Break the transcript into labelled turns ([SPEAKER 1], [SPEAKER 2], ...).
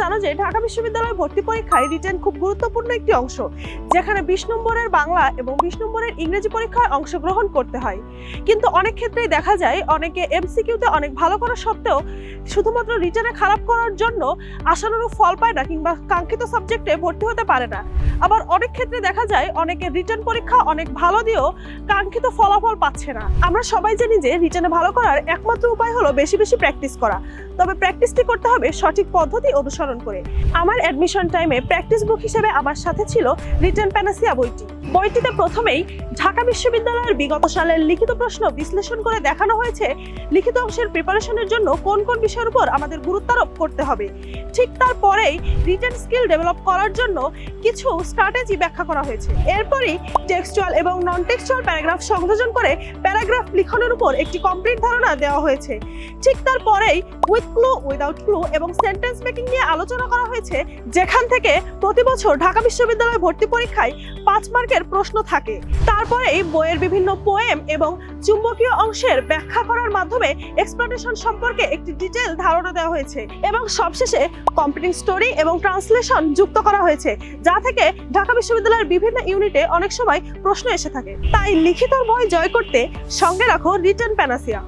[SPEAKER 1] জানো যে ঢাকা বিশ্ববিদ্যালয় ভর্তি পরীক্ষায় রিটেন খুব গুরুত্বপূর্ণ একটি অংশ, যেখানে বিশ নম্বরের বাংলা এবং বিশ নম্বরের ইংরেজি পরীক্ষায় অংশগ্রহণ করতে হয়। কিন্তু অনেক ক্ষেত্রেই দেখা যায়, অনেকে এমসিকিউতে অনেক ভালো করা সত্ত্বেও শুধুমাত্র রিটেনে খারাপ করার জন্য আশানুরূপ ফল পায় না কিংবা কাঙ্ক্ষিত সাবজেক্টে ভর্তি হতে পারে না। আবার অনেক ক্ষেত্রে দেখা যায়, অনেকে রিটার্ন পরীক্ষা অনেক ভালো দিয়েও কাঙ্ক্ষিত ফলাফল পাচ্ছে না। আমরা সবাই জানি যে রিটার্নে ভালো করার একমাত্র উপায় হলো বেশি বেশি প্র্যাকটিস করা। তবে প্র্যাকটিসটি করতে হবে সঠিক পদ্ধতি অনুসরণ করে। আমার অ্যাডমিশন টাইমে প্র্যাকটিস বুক হিসেবে আমার সাথে ছিল রিটার্ন প্যানাসিয়া বইটি। বইটিতে প্রথমেই ঢাকা বিশ্ববিদ্যালয়ের বিগত সালের লিখিত প্রশ্ন বিশ্লেষণ করে দেখানো হয়েছে লিখিত অংশের প্রিপারেশনের জন্য কোন কোন বিষয়ের উপর আমাদের গুরুত্ব আরোপ করতে হবে। ঠিক তারপরেই রিটেন স্কিল ডেভেলপ করার জন্য কিছু স্ট্র্যাটেজি ব্যাখ্যা করা হয়েছে। এরপরই টেক্সচুয়াল এবং নন টেক্সচুয়াল প্যারাগ্রাফ সংযোজন করে প্যারাগ্রাফ লিখনের উপর একটি কমপ্লিট ধারণা দেওয়া হয়েছে। ঠিক তারপরেই উইথ ক্লু উইদাউট ক্লু এবং সেন্টেন্স মেকিং নিয়ে আলোচনা করা হয়েছে, যেখান থেকে প্রতি বছর ঢাকা বিশ্ববিদ্যালয় ভর্তি পরীক্ষায় পাঁচ মার্কের প্রশ্ন থাকে। তারপরেই বইয়ের বিভিন্ন পোয়েম এবং চুম্বকীয় অংশের ব্যাখ্যা করার মাধ্যমে এক্সপ্লানেশন সম্পর্কে একটি ডিটেল ধারণা দেওয়া হয়েছে এবং সবশেষে কম্পিউটিং স্টোরি এবং ট্রান্সলেশন যুক্ত করা হয়েছে, যা থেকে ঢাকা বিশ্ববিদ্যালয়ের বিভিন্ন ইউনিটে অনেক সময় প্রশ্ন এসে থাকে। তাই লিখিত বই জয় করতে সঙ্গে রাখো রিটার্ন প্যানাসিয়া